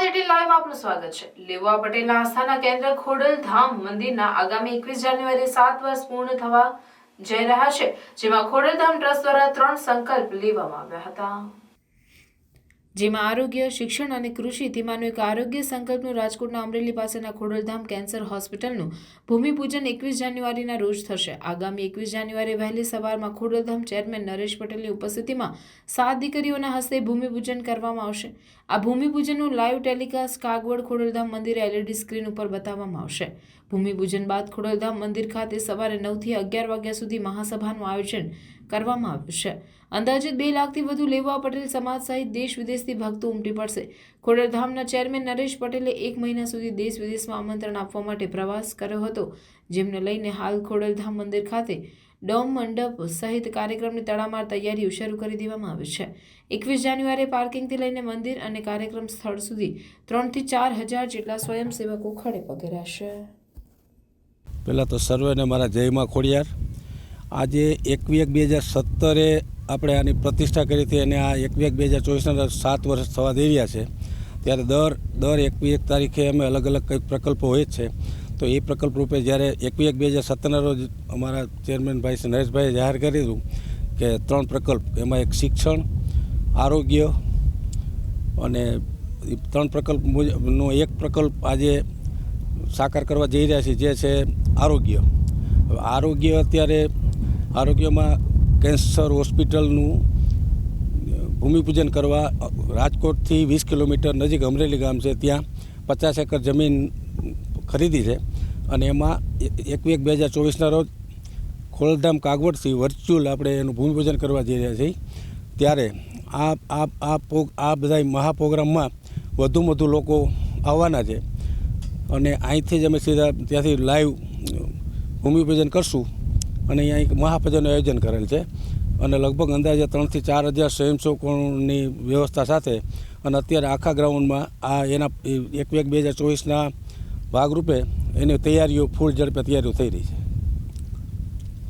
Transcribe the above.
આપનું સ્વાગત છે. લેવા પટેલના આસ્થાના કેન્દ્ર ખોડલધામ મંદિરના આગામી એકવીસ જાન્યુઆરી સાત વર્ષ પૂર્ણ થવા જઈ રહ્યા છે, જેમાં ખોડલધામ ટ્રસ્ટ દ્વારા ત્રણ સંકલ્પ લેવામાં આવ્યા હતા. જેમાં આરોગ્ય, શિક્ષણ અને કૃષિ તેમાંનો એક આરોગ્ય સંકલ્પનું રાજકોટના અમરેલી પાસેના ખોડલધામ કેન્સર હોસ્પિટલનું ભૂમિપૂજન એકવીસ જાન્યુઆરીના રોજ થશે. આગામી એકવીસ જાન્યુઆરી વહેલી સવારમાં ખોડલધામ ચેરમેન નરેશ પટેલની ઉપસ્થિતિમાં સાત દીકરીઓના હસ્તે ભૂમિપૂજન કરવામાં આવશે. આ ભૂમિપૂજનનું લાઈવ ટેલિકાસ્ટ કાગવડ ખોડલધામ મંદિરે એલઈડી સ્ક્રીન ઉપર બતાવવામાં આવશે. ભૂમિપૂજન બાદ ખોડલધામ મંદિર ખાતે સવારે નવથી અગિયાર વાગ્યા સુધી મહાસભાનું આયોજન કરવામાં આવ્યું છે. અંદાજિત બે લાખથી વધુ લેવા પટેલ સમાજ સહિત દેશ વિદેશથી ભક્તો ઉમટી પડશે. ખોડલધામના ચેરમેન નરેશ પટેલે એક મહિના સુધી દેશ વિદેશમાં આમંત્રણ આપવા માટે પ્રવાસ કર્યો હતો, જેમને લઈને હાલ ખોડલધામ મંદિર ખાતે ડોમ મંડપ સહિત કાર્યક્રમની તડામાર તૈયારીઓ શરૂ કરી દેવામાં આવી છે. એકવીસ જાન્યુઆરીએ પાર્કિંગથી લઈને મંદિર અને કાર્યક્રમ સ્થળ સુધી ત્રણથી ચાર હજાર જેટલા સ્વયંસેવકો ખડે પગે રહેશે. પહેલાં તો સર્વેને મારા જયમાં ખોડિયાર આજે એકવી એક બે હજાર સત્તરે આપણે આની પ્રતિષ્ઠા કરી હતી અને આ એકવી એક બે હજાર ચોવીસના સાત વર્ષ થવા દઈ રહ્યા છે. ત્યારે દર દર એકવી એક તારીખે અમે અલગ અલગ કંઈક પ્રકલ્પો હોય જ છે. તો એ પ્રકલ્પ રૂપે જ્યારે એકવી એક બે હજાર સત્તરના રોજ અમારા ચેરમેન ભાઈ નરેશભાઈએ જાહેર કર્યું કે ત્રણ પ્રકલ્પ, એમાં એક શિક્ષણ, આરોગ્ય અને ત્રણ પ્રકલ્પ મુજબનો એક પ્રકલ્પ આજે સાકાર કરવા જઈ રહ્યા છીએ જે છે આરોગ્ય. આરોગ્ય અત્યારે આરોગ્યમાં કેન્સર હોસ્પિટલનું ભૂમિપૂજન કરવા રાજકોટથી વીસ કિલોમીટર નજીક અમરેલી ગામ છે, ત્યાં પચાસ એકર જમીન ખરીદી છે. અને એમાં એકવી એક બે હજાર ચોવીસના રોજ ખોલધામ કાગવડથી વર્ચ્યુઅલ આપણે એનું ભૂમિપૂજન કરવા જઈ રહ્યા છીએ. ત્યારે આ આ આ આ બધા મહાપ્રોગ્રામમાં વધુમાં વધુ લોકો આવવાના છે. અને અહીંથી જ અમે સીધા ત્યાંથી લાઈવ ભૂમિપૂજન કરશું. અને અહીંયા એક મહાભજનનું આયોજન કરેલ છે. અને લગભગ અંદાજે ત્રણથી ચાર હજાર સ્વયંસેવકોની વ્યવસ્થા સાથે અને અત્યારે આખા ગ્રાઉન્ડમાં આ એના એક એક બે હજાર ચોવીસના ભાગરૂપે એની તૈયારીઓ ફૂલ ઝડપે તૈયારીઓ થઈ રહી છે.